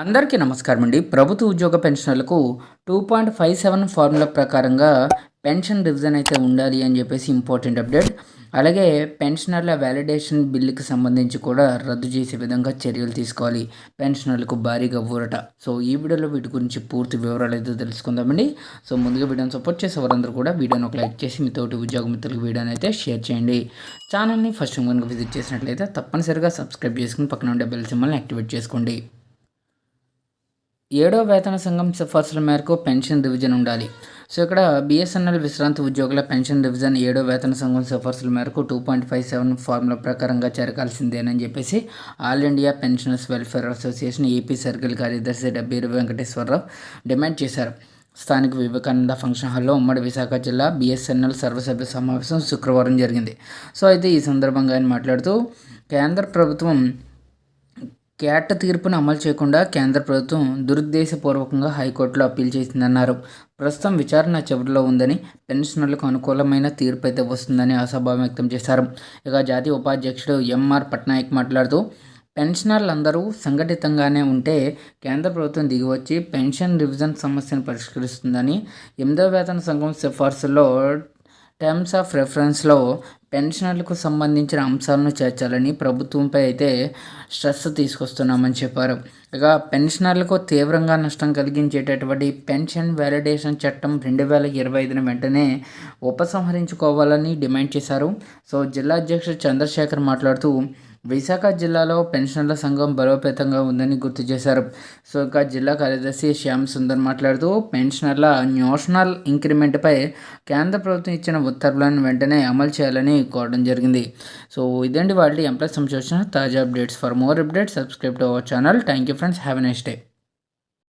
అందరికీ నమస్కారం అండి. ప్రభుత్వ ఉద్యోగ పెన్షనర్లకు two point five seven formula ప్రకారంగా పెన్షన్ రివిజన్ అయితే ఉండాలి అని చెప్పేసి ఇంపార్టెంట్ అప్డేట్. అలాగే పెన్షనర్ల వ్యాలిడేషన్ బిల్లుకి సంబంధించి కూడా రద్దు చేసే విధంగా చర్యలు తీసుకోవాలి పెన్షనర్లకు భారీగా ఊరట. సో ఈ వీడియోలో వీటి గురించి పూర్తి వివరాలు అయితే తెలుసుకుందామండి. సో ముందుగా వీడియోని సపోర్ట్ చేసే వారందరూ కూడా వీడియోని ఒక లైక్ చేసి మీతోటి ఉద్యోగ మిత్రులకు వీడియోని అయితే షేర్ చేయండి. ఛానల్ని ఫస్ట్ కనుక విజిట్ చేసినట్లయితే తప్పనిసరిగా సబ్స్క్రైబ్ చేసుకుని పక్కన ఉండే బెల్ సింబల్ని యాక్టివేట్ చేసుకోండి. ఏడో వేతన సంఘం సిఫార్సుల మేరకు పెన్షన్ డివిజన్ ఉండాలి. సో ఇక్కడ బిఎస్ఎన్ఎల్ విశ్రాంతి ఉద్యోగుల పెన్షన్ డివిజన్ ఏడో వేతన సంఘం సిఫార్సుల మేరకు two point five seven formula ప్రకారంగా చేరకాల్సిందేనని చెప్పేసి All India Pensioners Welfare Association AP circle కార్యదర్శి డబ్బీరు వెంకటేశ్వరరావు డిమాండ్ చేశారు. స్థానిక వివేకానంద ఫంక్షన్ హాల్లో ఉమ్మడి విశాఖ జిల్లా బిఎస్ఎన్ఎల్ సర్వసభ్య సమావేశం శుక్రవారం జరిగింది. సో అయితే ఈ సందర్భంగా ఆయన మాట్లాడుతూ కేంద్ర ప్రభుత్వం క్యాట్ తీర్పును అమలు చేయకుండా కేంద్ర ప్రభుత్వం దురుద్దేశపూర్వకంగా హైకోర్టులో అప్పీల్ చేసిందన్నారు. ప్రస్తుతం విచారణ చివరిలో ఉందని పెన్షనర్లకు అనుకూలమైన తీర్పు అయితే వస్తుందని ఆశాభావం వ్యక్తం చేశారు. ఇక జాతీయ ఉపాధ్యక్షుడు ఎంఆర్ పట్నాయక్ మాట్లాడుతూ పెన్షనర్లు అందరూ సంఘటితంగానే ఉంటే కేంద్ర ప్రభుత్వం దిగివచ్చి పెన్షన్ రివిజన్ సమస్యను పరిష్కరిస్తుందని ఎనిమిదో వేతన సంఘం సిఫార్సులో టర్మ్స్ ఆఫ్ రెఫరెన్స్లో పెన్షనర్లకు సంబంధించిన అంశాలను చేర్చాలని ప్రభుత్వంపై అయితే స్ట్రెస్ తీసుకొస్తున్నామని చెప్పారు. ఇక పెన్షనర్లకు తీవ్రంగా నష్టం కలిగించేటటువంటి పెన్షన్ వ్యాలిడేషన్ చట్టం రెండు వేల ఇరవై ఐదున వెంటనే ఉపసంహరించుకోవాలని డిమాండ్ చేశారు. సో జిల్లా అధ్యక్షుడు చంద్రశేఖర్ మాట్లాడుతూ విశాఖ జిల్లాలో పెన్షనర్ల సంఘం బలోపేతంగా ఉందని గుర్తు చేశారు. సో ఇంకా జిల్లా కార్యదర్శి శ్యామ్ సుందర్ మాట్లాడుతూ పెన్షనర్ల న్యూషనల్ ఇంక్రిమెంట్పై కేంద్ర ప్రభుత్వం ఇచ్చిన ఉత్తర్వులను వెంటనే అమలు చేయాలని కోరడం జరిగింది. సో ఇదండి వాళ్ళు ఎంప్లాయ్ సంబంధించిన తాజా updates. For more updates subscribe to our channel. Thank you friends. Have a next day.